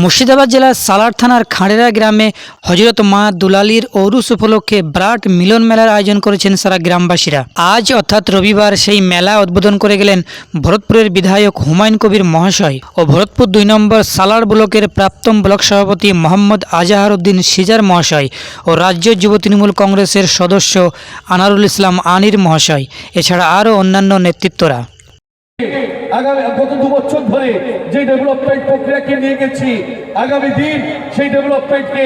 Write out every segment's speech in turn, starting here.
মুর্শিদাবাদ জেলার সালার থানার খাঁড়েরা গ্রামে হজরত মা দুলালির ঔরুস উপলক্ষে ব্রাট মিলন মেলার আয়োজন করেছেন সারা গ্রামবাসীরা। আজ অর্থাৎ রবিবার সেই মেলা উদ্বোধন করে গেলেন ভরতপুরের বিধায়ক হুমায়ুন কবির মহাশয় ও ভরতপুর দুই নম্বর সালার ব্লকের প্রাক্তন ব্লক সভাপতি মোহাম্মদ আজাহার উদ্দিন সিজার মহাশয় ও রাজ্য যুব তৃণমূল কংগ্রেসের সদস্য আনারুল ইসলাম আনির মহাশয়, এছাড়া আরও অন্যান্য নেতৃত্বরা। আগামী গত দু বছর ধরে যে ডেভেলপমেন্ট প্রক্রিয়াকে নিয়ে গেছি, আগামী দিন সেই ডেভেলপমেন্টকে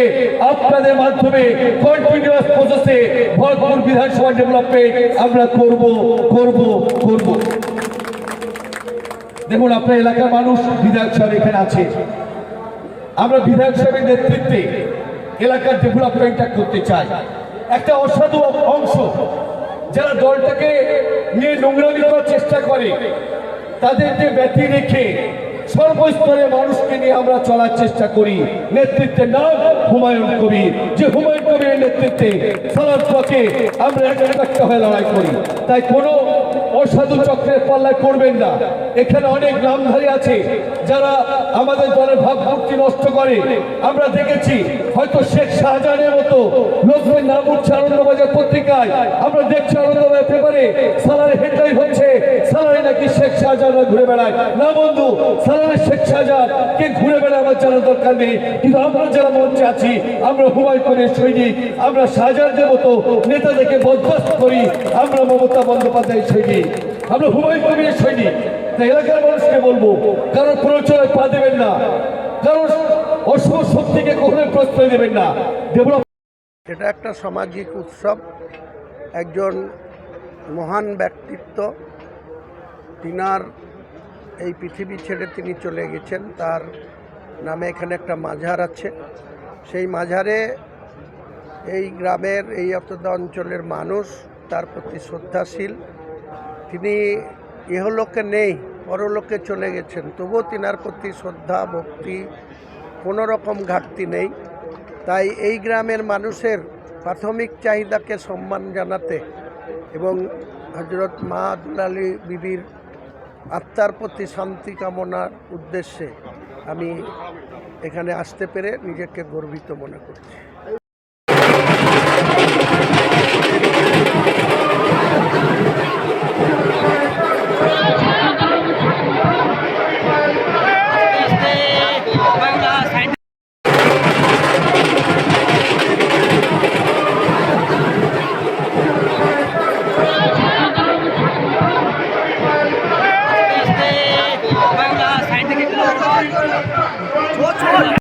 আপনাদের মাধ্যমে কন্টিনিউয়াস প্রসেসে ভরতপুর বিধানসভা ডেভেলপমেন্ট আমরা করব করব করব। দেখুন, আপনার এলাকার মানুষ বিধায়ক সাহেব এখানে আছে। আমরা বিধায়ক সাহেবের নেতৃত্বে এলাকার ডেভেলপমেন্টটা করতে চাই। একটা অসাধু অংশ যারা দলটাকে নিয়ে নোংরামি করার চেষ্টা করে তাদেরকে ব্যথি রেখে সর্বস্তরে মানুষকে নিয়ে আমরা চলার চেষ্টা করি, নেতৃত্বের নাম হুমায়ুন কবির। যে হুমায়ুন কবিরের নেতৃত্বে সালার পথে আমরা একটা হয়ে লড়াই করি। তাই কোনো অসাধু চক্রের পাল্লায় করবেন না। এখানে অনেক গ্রামধারী আছে যারা আমাদের দলের ভাবমূর্তি নষ্ট করে। আমরা দেখেছি, হয়তো শেখ শাহজাহানের মতো লোকদের নাম উঠছে আনন্দবাজার পত্রিকায়। আমরা দেখছি আনন্দবাজার পেপারে সালারে হেডলাইন হচ্ছে শাহজাহানরা ঘুরে বেড়ায় না বন্ধু সালারে শেখ শাহজাহান কে ঘুরে বেড়ায় আমার জানার দরকার নেই। কিন্তু আমরা যারা মঞ্চে আছি, আমরা হুমায়ুন কবির সৈনিক। আমরা শাহজাহানদের মতো নেতাদেরকে বরদাস্ত করি। আমরা মমতা বন্দ্যোপাধ্যায়ের সৈনিক। আমরা হুমায়ুন কবিরের সৈনিক। এলাকার মানুষকে বলব কারণ প্ররোচনায় পা দেবেন না। কারণ অশুভ শক্তিকে কখনোই প্রশ্রয় দেবেন না। এটা একটা সামাজিক উৎসব। একজন মহান ব্যক্তিত্ব তিনার এই পৃথিবী ছেড়ে তিনি চলে গেছেন। তার নামে এখানে একটা মাঝার আছে। সেই মাঝারে এই গ্রামের, এই অতদা অঞ্চলের মানুষ, তার প্রতি শ্রদ্ধাশীল। তিনি ইহলোকে নেই, পরলোকে চলে গেছেন। তবুও তিনার প্রতি শ্রদ্ধা, ভক্তি কোনো রকম ঘাটতি নেই। তাই এই গ্রামের মানুষের প্রাথমিক চাহিদাকে সম্মান জানাতে এবং হজরত মা দুলালী বিবির আত্মার প্রতি শান্তি কামনার উদ্দেশ্যে আমি এখানে আসতে পেরে নিজেকে গর্বিত মনে করছি।